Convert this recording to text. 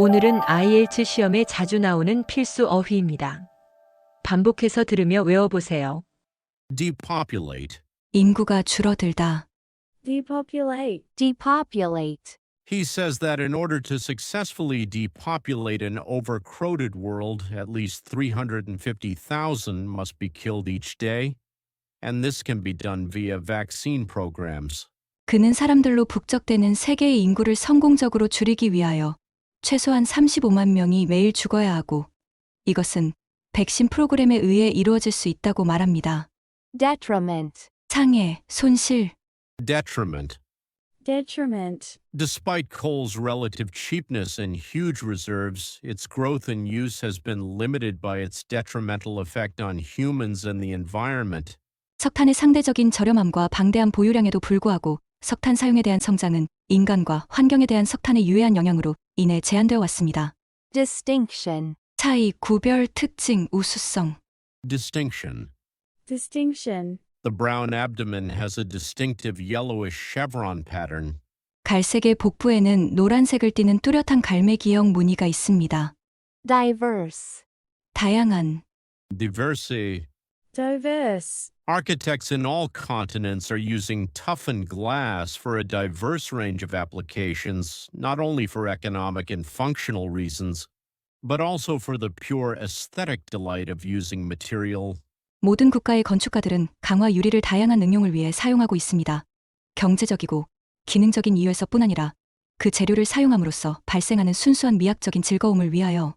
오늘은 IELTS 시험에 자주 나오는 필수 어휘입니다. 반복해서 들으며 외워보세요. Depopulate. 인구가 줄어들다. Depopulate. Depopulate. He says that in order to successfully depopulate an overcrowded world, at least 350,000 must be killed each day, and this can be done via vaccine programs. 그는 사람들로 북적대는 세계의 인구를 성공적으로 줄이기 위하여 최소한 35만 명이 매일 죽어야 하고 이것은 백신 프로그램에 의해 이루어질 수 있다고 말합니다. Detriment. 상해, 손실, Detriment. Detriment. Despite coal's relative cheapness and huge reserves, its growth and use has been limited by its detrimental effect on humans and the environment. 석탄의 상대적인 저렴함과 방대한 보유량에도 불구하고 석탄 사용에 대한 성장은 인간과 환경에 대한 석탄의 유해한 영향으로 인해 제한되어 왔습니다. Distinction. 차이, 구별, 특징, 우수성. Distinction. Distinction. The brown abdomen has a distinctive yellowish chevron pattern. 갈색의 복부에는 노란색을 띠는 뚜렷한 갈매기형 무늬가 있습니다. Diverse. 다양한, Diverse. Diverse. Architects in all continents are using toughened glass for a diverse range of applications, not only for economic and functional reasons, but also for the pure aesthetic delight of using material 모든 국가의 건축가들은 강화 유리를 다양한 응용을 위해 사용하고 있습니다. 경제적이고 기능적인 이유에서뿐 아니라 그 재료를 사용함으로써 발생하는 순수한 미학적인 즐거움을 위하여